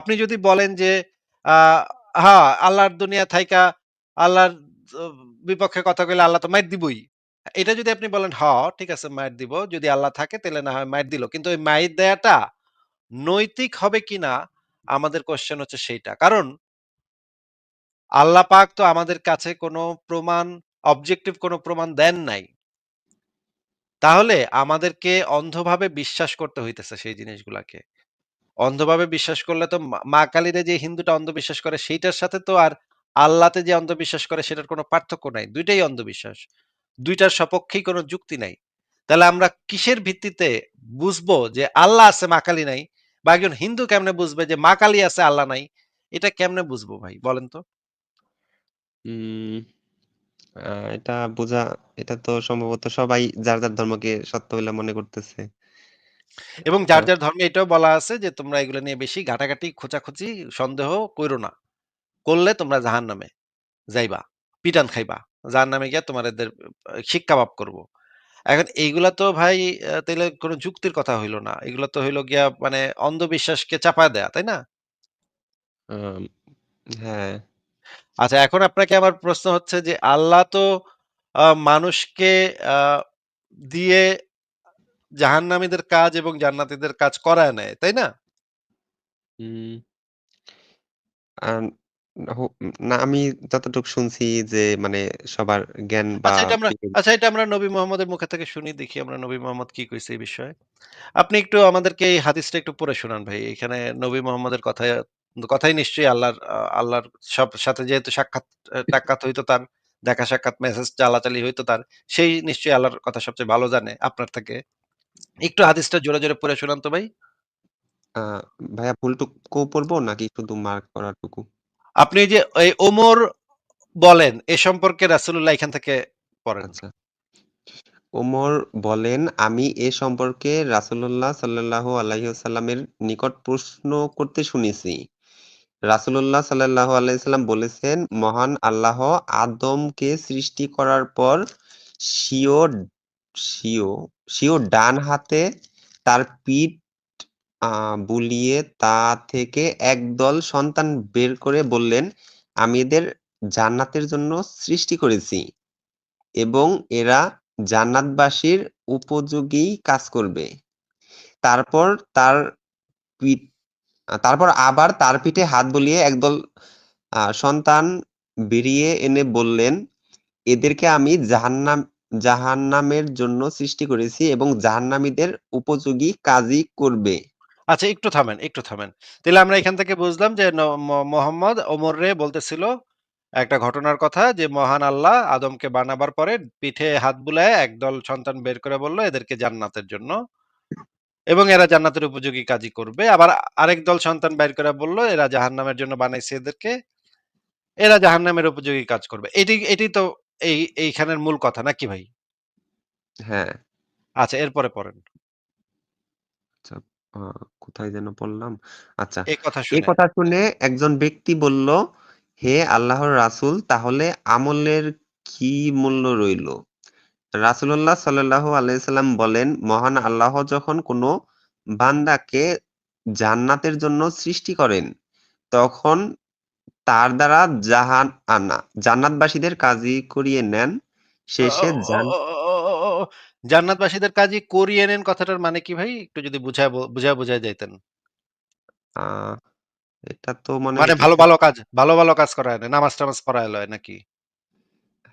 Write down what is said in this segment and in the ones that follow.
আপনি যদি বলেন যে আ হ্যাঁ, আল্লাহর দুনিয়া থাইকা আল্লাহর বিপক্ষে কথা কইলে আল্লাহ তো মাইর দিবই। এটা যদি আপনি বলেন, "হ, ঠিক আছে মাইর দিব। যদি আল্লাহ থাকে তাইলে না হয় মাইর দিল।" কিন্তু ওই মাইর দেয়াটা নৈতিক হবে কিনা আমাদের কোয়েশ্চেন হচ্ছে সেইটা। কারণ আল্লাহ পাক তো আমাদের কাছে কোনো প্রমাণ অবজেক্টিভ কোনো প্রমাণ দেন নাই। তাহলে আমাদেরকে অন্ধভাবে বিশ্বাস করতে হইতেছে সেই জিনিসগুলাকে। অন্ধভাবে বিশ্বাস করলে তো মা কালীরে যে হিন্দুটা অন্ধবিশ্বাস করে সেইটার সাথে তো আর আল্লাহতে যে অন্ধবিশ্বাস করে সেটার কোনো পার্থক্য নাই। ২ টাই অন্ধবিশ্বাস। ২ টার সপক্ষেই কোনো যুক্তি নাই। তাহলে আমরা কিসের ভিত্তিতে বুঝব যে আল্লাহ আছে মা কালী নাই? বা একজন হিন্দু কেমনে বুঝবে যে মা কালী আছে আল্লাহ নাই? এটা কেমনে বুঝব ভাই বলেন তো? এটা বোঝা এটা তো সম্ভবত সবাই যার, যার ধর্মকে সত্য বলে মনে করতেছে। এবং যার, যার ধর্মে এটাও বলা আছে যে তোমরা এগুলো নিয়ে বেশি ঘাটাঘাটি, খোঁচাখুচি, সন্দেহ কইরো না। করলে তোমরা জাহান্নামে যাইবা। পিটান খাইবা। জাহান্নামে গিয়া তোমাদের আ শিক-কাবাব করব। এখন এইগুলা তো ভাই আ তাইলে কোন যুক্তির কথা হইল না। এগুলা তো হইল গিয়া মানে অন্ধবিশ্বাসকে চাপায় দেয়া, তাই না? আম হ্যাঁ। আচ্ছা এখন আপনাকে আমার প্রশ্ন হচ্ছে যে আল্লাহ তো আ মানুষকে আ দিয়ে জাহান্নামীদের কাজ এবং জান্নাতীদের কাজ করায় নেয়, তাই না? হুম। আন হো না আমি যতটুকু শুনছি যে মানে সবার জ্ঞান বা আচ্ছা এটা আমরা আচ্ছা এটা আমরা নবী মোহাম্মদের মুখে থেকে শুনি দেখি আমরা নবী মোহাম্মদ কি কইছে এই বিষয়ে। আপনি একটু আমাদেরকে এই হাদিসটা একটু পড়ে শোনান ভাই। এখানে নবী মোহাম্মদের কথায় কথাই নিশ্চয়ই আল্লাহর আল্লাহর সব সাথে যেহেতু সাক্ষাৎ আ টাক্কাত হইতো তার, দেখা সাক্ষাৎ মেসেজ চালাচালি হইতো তার। সেই নিশ্চয়ই আল্লাহর কথা সবচেয়ে ভালো জানে আপনার থেকে। একটু হাদিসটা জোরে, জোরে পড়ে শোনান তো ভাই। ভাইয়া ফুলটুকু পড়ব নাকি শুধু মার্ক করাটুকু? আপনি যে এই ওমর বলেন এ সম্পর্কে রাসূলুল্লাহ এখান থেকে পড়েন। আচ্ছা। ওমর বলেন, "আমি এ সম্পর্কে রাসূলুল্লাহ সাল্লাল্লাহু আলাইহি ওয়াসাল্লামের নিকট প্রশ্ন করতে শুনেছি। রাসূলুল্লাহ সাল্লাল্লাহু আলাইহি ওয়াসাল্লাম বলেছেন, মহান আল্লাহ আদমকে সৃষ্টি করার পর স্বীয় স্বীয় স্বীয় ডান হাতে তার পিঠ বুলিয়ে তা থেকে একদল সন্তান বের করে বললেন, আমি এদের জান্নাতের জন্য সৃষ্টি করেছি এবং এরা জান্নাতবাসীর উপযোগী কাজ করবে। তারপর তার পিঠ তারপর আবার তার পিঠে হাত বুলিয়ে একদল সন্তান বেরিয়ে এনে বললেন, এদেরকে আমি জাহান্নাম জাহান্নামের জন্য সৃষ্টি করেছি এবং জাহান্নামীদের উপযোগী কাজই করবে। আচ্ছা একটু থামেন, একটু থামেন। তাইলে আমরা এখান থেকে বুঝলাম যে ন ম ওমররে বলতেছিল একটা ঘটনার কথা যে মহান আল্লাহ আদমকে বানাবার পরে পিঠে হাত বুলায়ে একদল সন্তান বের করে বলল এদেরকে জান্নাতের জন্য এবং এরা জান্নাতের উপযোগী কাজই করবে। আবার আরেক দল সন্তান বাইর করে বলল এরা জাহান্নামের জন্য বানাইছে এদেরকে। এরা জাহান্নামের উপযোগী কাজ করবে। এটি এটি তো এই এইখানের মূল কথা নাকি ভাই? হ্যাঁ। আচ্ছা এরপরে পড়েন। আচ্ছা, আ কোথায় যেন পড়লাম? আচ্ছা, এ কথা এ শুনে। কথা শুনে একজন ব্যক্তি বলল, হে আল্লাহর রাসূল তাহলে আমলের কি মূল্য রইল? রাসূলুল্লাহ সাল্লাল্লাহু আলাইহি সাল্লাম বলেন, মহান আল্লাহ যখন কোন বান্দাকে জান্নাতের জন্য সৃষ্টি করেন, তখন তার দ্বারা জাহান আ না জান্নাতবাসীদের কাজী করিয়ে নেন। শেষে জান জান্নাতবাসীদের কাজই করিয়ে নেন কথাটার মানে কি ভাই? একটু যদি বুঝায় বুঝায়, বুঝায় যাইতেন। এটা তো মনে মানে ভালো, ভালো কাজ ভালো, ভালো কাজ করায় নেয়। নামাজ-টামাজ পড়ায় লয় নাকি?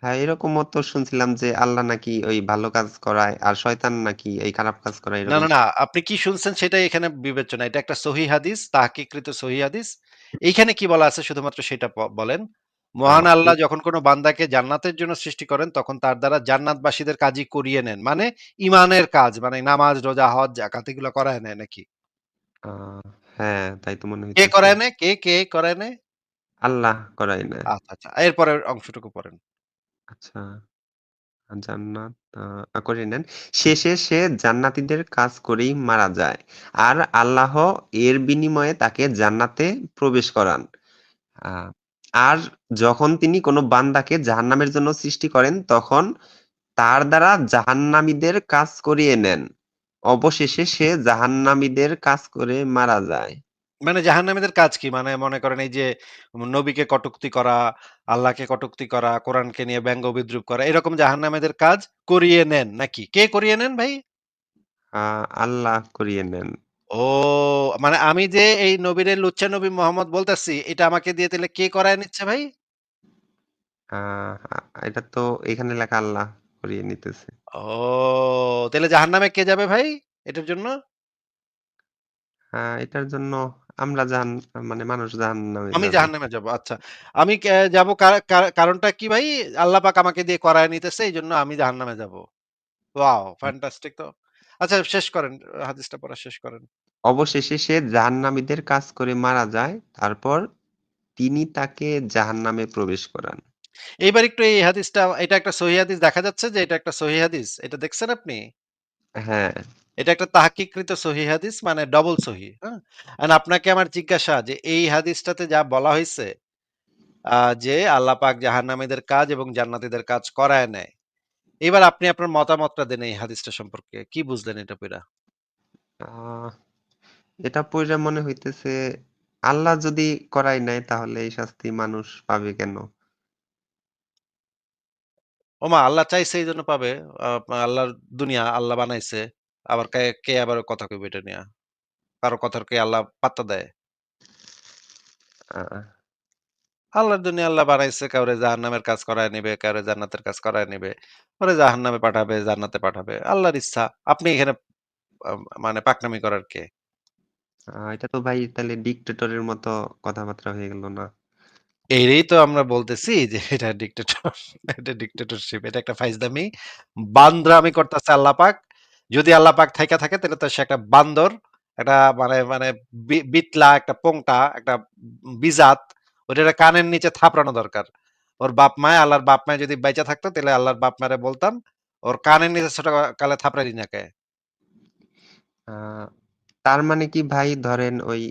হ্যাঁ, এরকমও তো শুনছিলাম যে আল্লাহ নাকি ওই ভালো কাজ করায় আর শয়তান নাকি এই খারাপ কাজ করায় না, এরকম না, না। আপনি কি শুনছেন সেটাই এখানে বিবেচনা এটা একটা সহিহ হাদিস, তাহকিককৃত সহিহ হাদিস। এইখানে কি বলা আছে শুধুমাত্র সেটা বলেন। মহান আল্লাহ যখন কোন বান্দাকে জান্নাতের জন্য সৃষ্টি করেন, তখন তার দ্বারা জান্নাতবাসীদের কাজই করিয়ে নেন। মানে ইমানের কাজ মানে নামাজ, রোজা, হজ, জাকাত এগুলো করায় নেয় নাকি? হ্যাঁ, তাই তো মনে কে করায় নেয়? কে, কে করায় নেয়? আল্লাহ করায় না। আচ্ছা, আচ্ছা। এরপরের অংশটুকু পড়েন। আচ্ছা, জান্নাত করে নেন। শেষে সে জান্নাতীদের কাজ করেই মারা যায়। আর আল্লাহ এর বিনিময়ে তাকে জান্নাতে প্রবেশ করান। আর যখন তিনি কোন বান্দাকে জাহান্নামের জন্য সৃষ্টি করেন, তখন তার দ্বারা জাহান্নামীদের কাজ করিয়ে নেন। অবশেষে সে জাহান্নামীদের কাজ করে মারা যায়। মানে জাহান্নামীদের কাজ কি? মানে মনে করেন এই যে নবীকে কটুক্তি করা, আল্লাহকে কটুক্তি করা, কোরআনকে নিয়ে ব্যঙ্গ বিদ্রূপ করা এরকম জাহান্নামীদের কাজ করিয়ে নেন নাকি? কে করিয়ে নেন ভাই? আ আল্লাহ করিয়ে নেন। ও মানে আমি যে এই নবীরে লুচ্চা নবী মোহাম্মদ বলতেছি এটা আমাকে দিয়ে তাহলে কে করায় নিচ্ছে ভাই? আ এটা তো এখানে লেখা আল্লাহ করিয়ে নিতেছে। ও তাহলে জাহান্নামে কে যাবে ভাই এটার জন্য? আ এটার জন্য আমরা জাহান মানে মানুষ জাহান্নামে আমি যাবে। জাহান্নামে যাব। আচ্ছা। আমি কে যাব কারণটা কি ভাই? আল্লাহ পাক আমাকে দিয়ে করায় নিতেছে এই জন্য আমি জাহান্নামে যাব। ওয়াও! ফ্যান্টাস্টিক তো। আচ্ছা শেষ করেন। হাদিসটা পড়া শেষ করেন। অবশেষে সে জাহান্নামীদের কাজ করে মারা যায়। তারপর তিনি তাকে জাহান্নামে প্রবেশ করান। এইবার একটু এই হাদিসটা এটা একটা সহিহ হাদিস দেখা যাচ্ছে যে এটা একটা সহিহ হাদিস। এটা দেখছেন আপনি? হ্যাঁ। এটা একটা তাহকিককৃত সহিহ হাদিস মানে ডবল সহিহ, হ্যাঁ? আপনাকে আমার জিজ্ঞাসা যে এই হাদিসটাতে যা বলা হইছে আ যে আল্লাহ পাক জাহান্নামীদের কাজ এবং জান্নাতীদের কাজ করায় নেয়। এবার আপনি আপনার মতামতটা দেন এই হাদিসটা সম্পর্কে। কি বুঝলেন এটা পইড়া? এটা পইড়া মনে হইতেছে আল্লাহ যদি করায় নেয় তাহলে এই শাস্তি মানুষ পাবে কেন? ওমা আল্লাহ চাইছে এইজন্য পাবে। আ আল্লাহর দুনিয়া আল্লাহ বানাইছে। আবার কে, কে আবার কথা কইবে এটা নিয়া? কারও কথার কি আল্লাহ পাত্তা দেয়? আল্লাহর দুনিয়া আল্লাহ বানাইছে কাউরে জাহান্নামের কাজ করায় নিবে, কাউরে জান্নাতের কাজ করায় নিবে। ওরে জাহান্নামে পাঠাবে, জান্নাতে পাঠাবে। আল্লাহর ইচ্ছা। আপনি এখানে মানে পাকনামি করার কে? এটা তো ভাই তাহলে ডিক্টেটরের মতো কথাবার্তা হয়ে গেল না? এরই তো আমরা বলতেছি যে এটা ডিক্টেটর এটা ডিক্টেটরশিপ। এটা একটা ফাইজলামি। বান্দরামি করতেছে আল্লাহ পাক। যদি আল্লাহ পাক থাইকা থাকে তাহলে তো সে একটা বান্দর। একটা মানে মানে বি বিটলা, একটা পোংটা, একটা বিজাত। ওইটারে কানের নিচে থাপড়ানো দরকার। ওর বাপ মায় আল্লাহর বাপ মায় যদি বাইচা থাকতো তাহলে আল্লাহর বাপ মারে বলতাম, ওর কানের নিচে ছোট কালে থাপড়াই দিন একে। তার মানে কি ভাই ধরেন ওই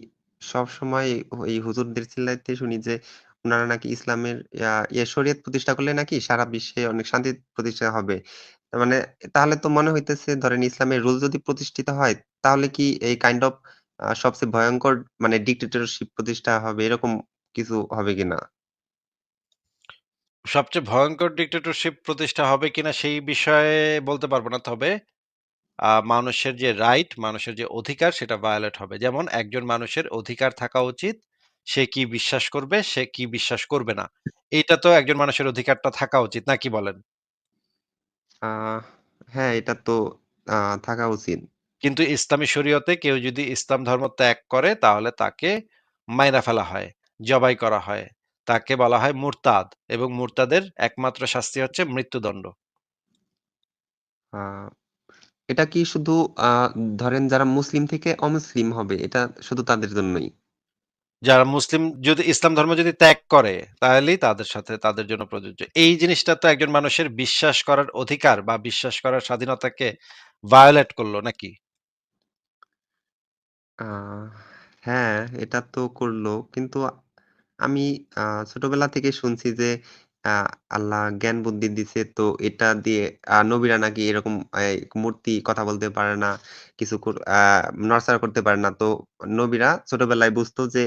সবসময় ওই হুজুরদের চিল্লাইতে শুনি যে উনারা নাকি ইসলামের ইয়ে শরিয়ত প্রতিষ্ঠা করলে নাকি সারা বিশ্বে অনেক শান্তি প্রতিষ্ঠা হবে। মানে তাহলে তো মনে হইতেছে ধরেন ইসলামের রুল যদি প্রতিষ্ঠিত হয় তাহলে কি এই কাইন্ড অফ সবচেয়ে ভয়ঙ্কর মানে ডিক্টেটরশিপ প্রতিষ্ঠা হবে এরকম কিছু হবে কিনা? সবচেয়ে ভয়ংকর ডিক্টেটরশিপ প্রতিষ্ঠা হবে কিনা সেই বিষয়ে বলতে পারব না। তবে মানুষের যে রাইট, মানুষের যে অধিকার সেটা ভায়োলেট হবে। যেমন একজন মানুষের অধিকার থাকা উচিত, সে কি বিশ্বাস করবে, সে কি বিশ্বাস করবে না। এইটা তো একজন মানুষের অধিকারটা থাকা উচিত, না কি বলেন? আ হ্যাঁ, এটা তো আ থাকা উচিত। কিন্তু ইসলামী শরীয়তে কেউ যদি ইসলাম ধর্ম ত্যাগ করে তাহলে তাকে মাইরা ফেলা হয়, জবাই করা হয়। তাকে বলা হয় মুরতাদ এবং মুরতাদের একমাত্র শাস্তি হচ্ছে মৃত্যুদণ্ড। আ এটা কি শুধু আ ধরেন যারা মুসলিম থেকে অমুসলিম হবে এটা শুধু তাদের জন্যই? যারা মুসলিম যদি ইসলাম ধর্ম যদি ত্যাগ করে তাহলেই তাদের সাথে তাদের জন্য প্রযোজ্য। এই জিনিসটা তো একজন মানুষের বিশ্বাস করার অধিকার বা বিশ্বাস করার স্বাধীনতাকে ভায়োলেট করল নাকি? হ্যাঁ, এটা তো করল কিন্তু আমি ছোটবেলা থেকে শুনছি যে আল্লাহ জ্ঞান বুদ্ধি দিছে তো এটা দিয়ে নবীরা নাকি এরকম মূর্তি কথা বলতে পারে না, কিছু নড়াচড়া করতে পারে না। তো নবীরা ছোটবেলায় বুঝতো যে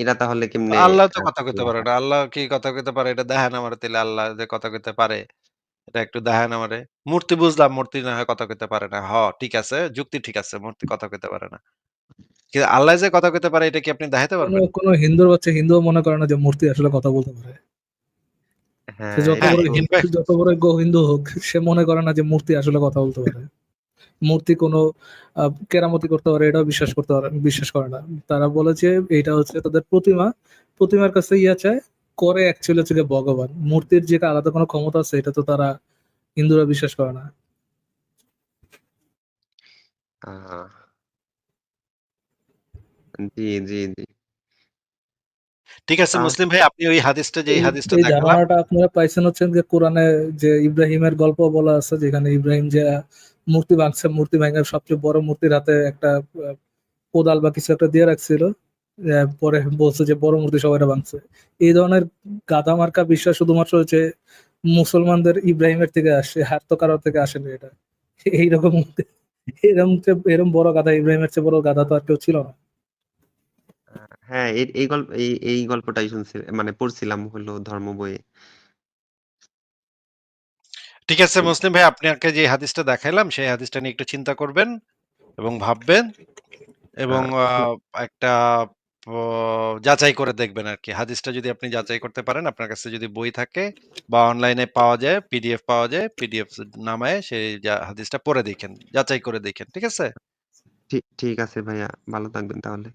এরা তাহলে কেমনে আল্লাহ তো কথা কইতে পারে না। আল্লাহ কি কথা কইতে পারে এটা দেখান আমারে তাইলে আল্লাহ যে কথা কইতে পারে এটা একটু দেখান আমারে। মূর্তি বুঝলাম মূর্তি না হয় কথা কইতে পারে না। হ ঠিক আছে, যুক্তি ঠিক আছে। মূর্তি কথা কইতে পারে না। কিন্তু আল্লাহ যে কথা কইতে পারে এটা কি আপনি দেখাইতে কোন, পারবেন? কোন হিন্দুর বাচ্চা হিন্দুও মনে করে না যে মূর্তি আসলে কথা বলতে পারে। সে হ্যাঁ, যত বড় যত হোক সে মনে করে না যে মূর্তি আসলে কথা বলতে পারে। মূর্তি কোনো কেরামতি করতে পারে এটাও বিশ্বাস করতে পারে বিশ্বাস করে না। তারা বলে যে এইটা হচ্ছে তাদের প্রতিমা। প্রতিমার কাছে ইয়া চায়, করে অ্যাকচুয়ালি হচ্ছে ভগবান। মূর্তির যে আলাদা কোনো ক্ষমতা আছে এটা তো তারা হিন্দুরা বিশ্বাস করে না। জি, জি, জি। ঠিক আছে মুসলিম ভাই আপনি ওই হাদিসটা যে হাদিসটা এই ধারণাটা আপনারা পাইছেন হচ্ছেন যে কোরআনে যে ইব্রাহিমের গল্প বলা আছে যেখানে ইব্রাহিম যে মূর্তি ভাঙছে, মূর্তি ভাঙা সবচেয়ে বড় মূর্তির হাতে একটা কোদাল বা কিছু একটা দিয়ে রাখছিল। পরে বলছে যে বড় মূর্তি সবাইটা ভাঙছে। এই ধরনের গাধা মার্কা বিশ্বাস শুধুমাত্র হচ্ছে মুসলমানদের ইব্রাহিমের থেকে আসে, আর তো কারও থেকে আসেনি এটা। এইরকম এরকম এরকম বড় গাধা ইব্রাহিমের চেয়ে বড় গাধা তো আর কেউ ছিল না। হ্যাঁ, এই এই গল্প এই এই গল্পটাই শুনছি মানে পড়ছিলাম হলো ধর্ম বইয়ে। ঠিক আছে মুসলিম ভাই আপনাকে যে হাদিসটা দেখাইলাম সেই হাদিসটা নিয়ে একটু চিন্তা করবেন এবং ভাববেন এবং আ আ একটা প যাচাই করে দেখবেন আরকি। হাদিসটা যদি আপনি যাচাই করতে পারেন, আপনার কাছে যদি বই থাকে বা অনলাইনে পাওয়া যায়, পিডিএফ পাওয়া যায়, পিডিএফ নামায়ে সেই যা হাদিসটা পড়ে দেখেন। যাচাই করে দেখেন। ঠিক আছে? ঠিক ঠিক আছে ভাইয়া। ভালো থাকবেন তাহলে।